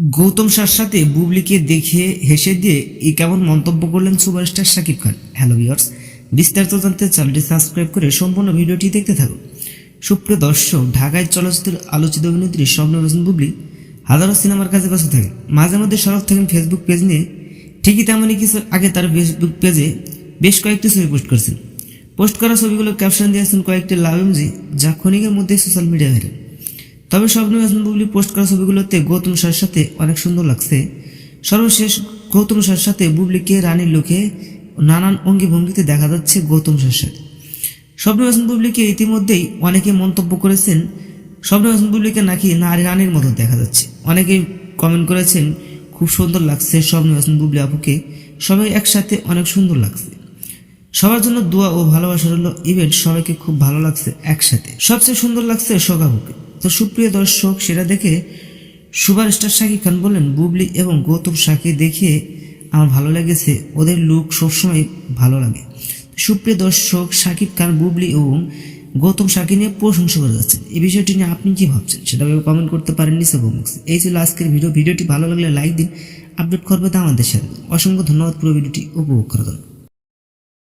গৌতম সার সাথে বুবলিকে দেখে হেসে দিয়ে এই কেমন মন্তব্য করলেন superstar Shakib Khan. Hello viewers বিস্তারিত জানতে চ্যানেলটি সাবস্ক্রাইব করে সম্পূর্ণ ভিডিওটি দেখতে থাকুন। সুপ্রিয় দর্শক, ঢাকায় চলচ্চিত্রের আলোচিত অভিনেত্রী স্বপ্ন রোশন বুবলি হাজারো সিনেমার কাজে ব্যস্ত থাকেন। মাঝে মধ্যে সরব থাকেন ফেসবুক পেজ নিয়ে। ঠিকই তেমনই কিছু আগে তার ফেসবুক পেজে বেশ কয়েকটি ছবি পোস্ট করেছেন। পোস্ট করা ছবিগুলো ক্যাপশন দিয়েছেন কয়েকটি লাভ এমজি যা ক্ষণিকের মধ্যে সোশ্যাল মিডিয়া ভাইরাল তবে স্বপ্ন হাসান বুবলি পোস্ট করা ছবিগুলোতে গৌতম সার সাথে অনেক সুন্দর লাগছে। সর্বশেষ গৌতম সার সাথে বুবলিকে, রানীর লোকে নানান অঙ্গি ভঙ্গিতে দেখা যাচ্ছে গৌতম সার সাথে। স্বপ্ন হাসান বুবলিকে ইতিমধ্যেই অনেকে মন্তব্য করেছেন, স্বপ্ন হাসান বুবলিকে নাকি নারী রানীর মতো দেখা যাচ্ছে। অনেকেই কমেন্ট করেছেন, খুব সুন্দর লাগছে স্বপ্ন হাসান বুবলি আপুকে। সবাই একসাথে অনেক সুন্দর লাগছে। সবার জন্য দোয়া ও ভালোবাসার হলো ইভেন্ট সবাইকে খুব ভালো লাগছে একসাথে। সবচেয়ে সুন্দর লাগছে শোকাবুকে তো সুপ্রিয় দর্শক, সেটা দেখে সুপারস্টার শাকিব খান বললেন, বুবলি এবং গৌতম শাকে দেখে আমার ভালো লেগেছে। ওদের লুক সবসময় ভালো লাগে। সুপ্রিয় দর্শক, শাকিব খান, বুবলি এবং গৌতম শাকে নিয়ে প্রশংসা করে যাচ্ছেন। এই বিষয়টি নিয়ে আপনি কি ভাবছেন? সেটা কমেন্ট করতে পারেন নিচে বক্সে এই ছিল আজকের ভিডিও ভিডিওটি ভালো লাগলে লাইক দিন আপডেট করবে তো আমাদের সাথে অসংখ্য ধন্যবাদ। পুরো ভিডিওটি উপভোগ করার জন্য